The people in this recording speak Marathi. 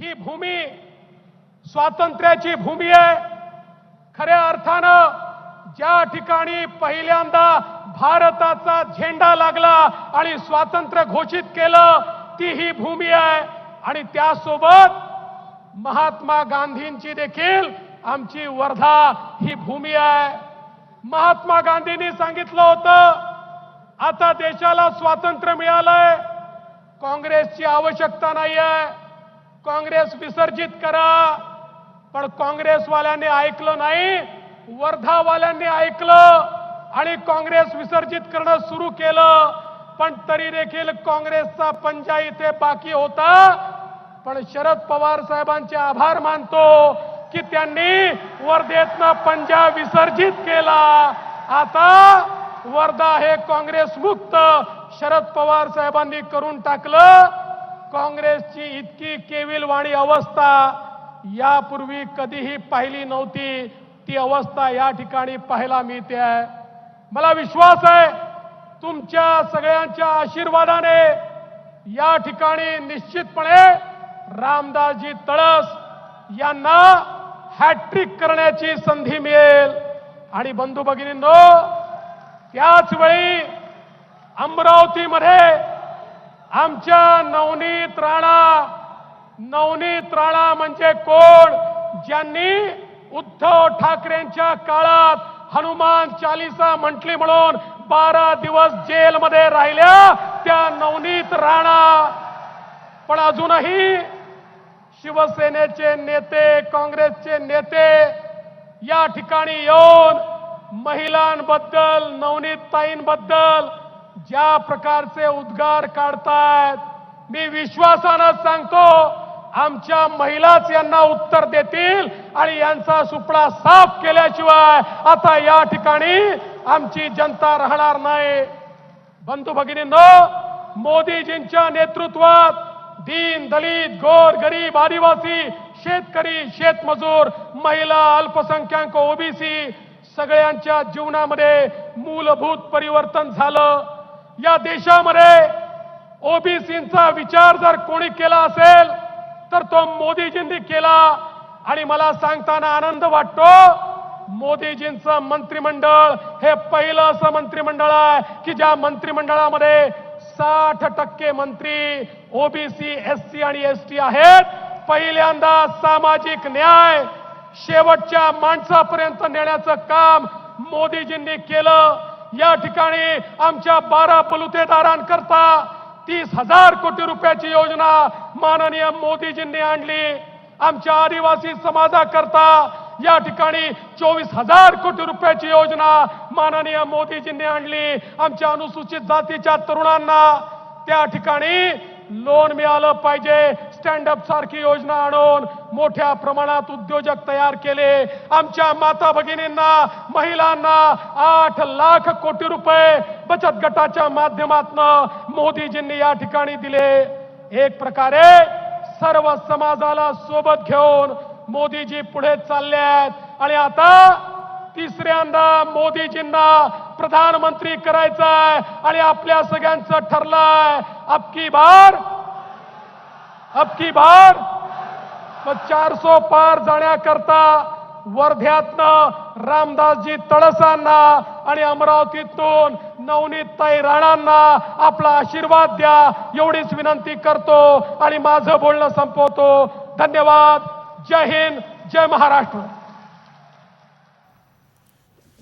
ही भूमी स्वातंत्र्याची भूमी आहे. खऱ्या अर्थानं ज्या ठिकाणी पहिल्यांदा भारताचा झेंडा लागला आणि स्वातंत्र्य घोषित केलं ती ही भूमी आहे. आणि त्यासोबत महात्मा गांधींची देखील आमची वर्धा ही भूमी आहे. महात्मा गांधींनी सांगितलं होतं आता देशाला स्वातंत्र्य मिळालंय. काँग्रेसची आवश्यकता नाही आहे काँग्रेस विसर्जित करा. पण काँग्रेसवाल्यांनी ऐकलं नाही वर्धावाल्यांनी ऐकलं आणि काँग्रेस विसर्जित करणं सुरू केलं. पण तरी देखील काँग्रेसचा पंजा इथे बाकी होता. पण शरद पवार साहेबांचे आभार मानतो की त्यांनी वर्धेतनं पंजा विसर्जित केला. आता वर्धा हे काँग्रेस मुक्त शरद पवार साहेबांनी करून टाकलं. काँग्रेसची इतकी केविलवाणी अवस्था यापूर्वी कधीही पाहिली नव्हती. ती अवस्था या ठिकाणी पाहायला मिळते आहे. मला विश्वास आहे तुमच्या सगळ्यांच्या आशीर्वादाने या ठिकाणी निश्चितपणे रामदासजी तळस यांना हॅट्रिक करण्याची संधी मिळेल. आणि बंधू भगिनींनो त्याचवेळी अमरावतीमध्ये आमच्या नवनीत राणा नवनीत राणा म्हणजे कोण? ज्यांनी उद्धव ठाकरेंच्या काळात हनुमान चालिसा म्हटली म्हणून बारा दिवस जेलमध्ये राहिल्या त्या नवनीत राणा. पण अजूनही शिवसेनेचे नेते काँग्रेसचे नेते या ठिकाणी येऊन महिलांबद्दल नवनीतताईंबद्दल ज्या प्रकारचे उद्गार काढतायत मी विश्वासानं सांगतो आमच्या महिलाच यांना उत्तर देतील आणि यांचा सुपडा साफ केल्याशिवाय आता या ठिकाणी आमची जनता राहणार नाही. बंधू भगिनींनो मोदीजींच्या नेतृत्वात दीन दलित गोर गरीब आदिवासी शेतकरी शेतमजूर महिला अल्पसंख्याक ओबीसी सगळ्यांच्या जीवनामध्ये मूलभूत परिवर्तन झालं. या देशामध्ये ओबीसींचा विचार जर कोणी केला असेल तर तो मोदीजींनी केला. आणि मला सांगताना आनंद वाटतो मोदीजींचं मंत्रिमंडळ हे पहिलं असं मंत्रिमंडळ आहे की ज्या मंत्रिमंडळामध्ये साठ टक्के मंत्री ओबीसी एस सी आणि एस टी आहेत. पहिल्यांदा सामाजिक न्याय शेवटच्या माणसापर्यंत नेण्याचं काम मोदीजींनी केलं. या ठिकाणी आमच्या बारा बलुतेदारांकरता तीस हजार कोटी रुपयाची योजना माननीय मोदीजींनी आणली. आमच्या आदिवासी समाजाकरता या ठिकाणी चोवीस हजार कोटी रुपयाची योजना माननीय मोदीजींनी आणली. आमच्या अनुसूचित जातीच्या तरुणांना त्या ठिकाणी लोन मिळालं पाहिजे. स्टँड अप सारखी योजना आणून मोठ्या प्रमाणात उद्योजक तयार केले. आमच्या माता भगिनींना महिलांना आठ लाख कोटी रुपये बचत गटाच्या माध्यमातून मोदीजींनी या ठिकाणी दिले. एक प्रकारे सर्व समाजाला सोबत घेऊन मोदीजी पुढे चालले आहेत. आणि आता तिसऱ्यांदा मोदीजींना प्रधानमंत्री करायचं आहे आणि आपल्या सगळ्यांचं ठरलंय. अबकी बार अबकी बार मग चारसो पार जाण्याकरता वर्ध्यातनं रामदासजी तळसांना आणि अमरावतीतून नवनीतताई राणांना आपला आशीर्वाद द्या एवढीच विनंती करतो आणि माझं बोलणं संपवतो. धन्यवाद. जय हिंद. जय महाराष्ट्र.